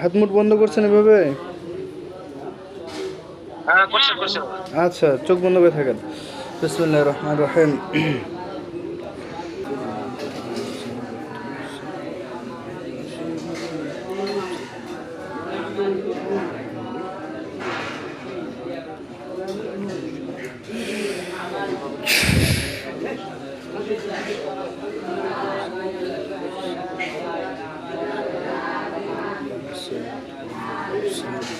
হাত মুঠ বন্ধ করছেন এভাবে? হ্যাঁ আচ্ছা চোখ বন্ধ করে থাকেন। বিসমুল্লাহ রহমান রহিম।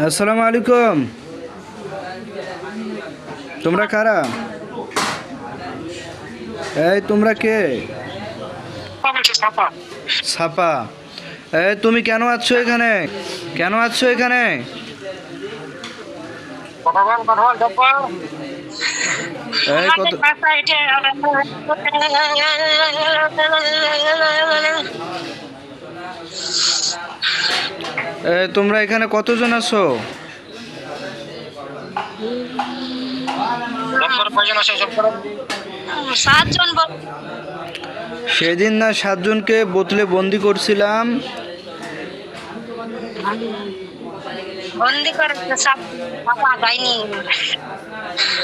আসসালামু আলাইকুম। তোমরা কারা? এই, তোমরা কে? সাপা। এই, তুমি কেন আছো এখানে? কেন আছো এখানে? কত তোমরা এখানে কতজন আছো? নম্বর কয়জন আছে সব? করে সাতজন ব- সেদিন না সাতজনকে বোতলে বন্দি করছিলাম। বন্দি করে সব বাবা যায়নি।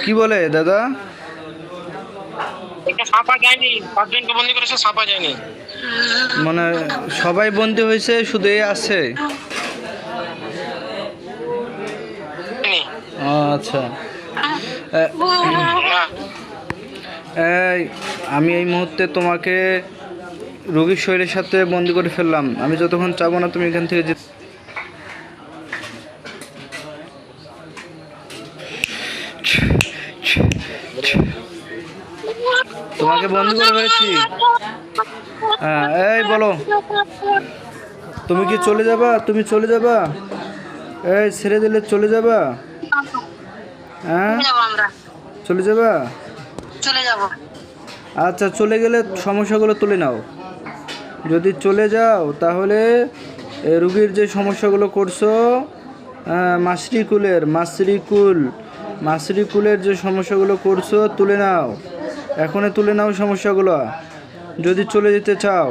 কি বলে দাদা? মানে সবাই বন্দি হয়েছে শুধু আছে যায়নি। ও, আচ্ছা। এই আমি এই মুহূর্তে তোমাকে রোগীর শরীরের সাথে বন্দি করে ফেললাম। আমি যতক্ষণ চাবো না তুমি এখান থেকে যে- তোমাকে বন্দি করে ফেলেছি। হ্যাঁ এই বলো। তুমি কি চলে যাবা? তুমি চলে যাবা? এই ছেড়ে দিলে চলে যাবা? হ্যাঁ? চলে যাব চলে যাব? আচ্ছা চলে গেলে সমস্যাগুলো তুলে নাও। যদি চলে যাও তাহলে রুগীর যে সমস্যাগুলো করছ মাসরিকুলের মাসরিকুল মাসরিকুলের যে সমস্যাগুলো করছ তুলে নাও। এখনই তুলে নাও সমস্যাগুলো। যদি চলে যেতে চাও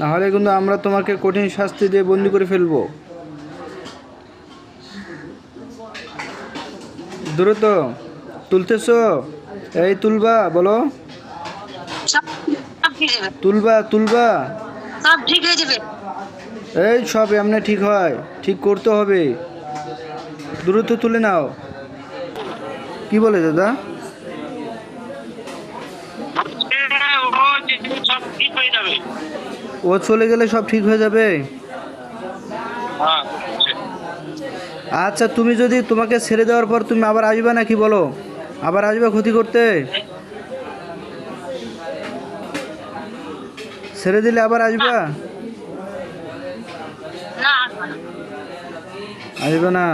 নাহলে কিন্তু আমরা তোমাকে কঠিন শাস্তি দিয়ে বন্দি করে ফেলব। দ্রুত তুলতেছো? এই তুলবা বলো। তুলবা তুলবা। সব ঠিক হয়ে যাবে। এই সব এমনি ঠিক হয় ঠিক করতে হবে। দ্রুত তুলে নাও। কি বলে দাদা? ও চলে গেলে সব ঠিক হয়ে যাবে? হ্যাঁ। আচ্ছা তুমি যদি তোমাকে ছেড়ে দেওয়ার পর তুমি আবার আসবে নাকি বলো? আবার আসবে ক্ষতি করতে? ছেড়ে দিলে আবার আসবা? আসবে আসবে না?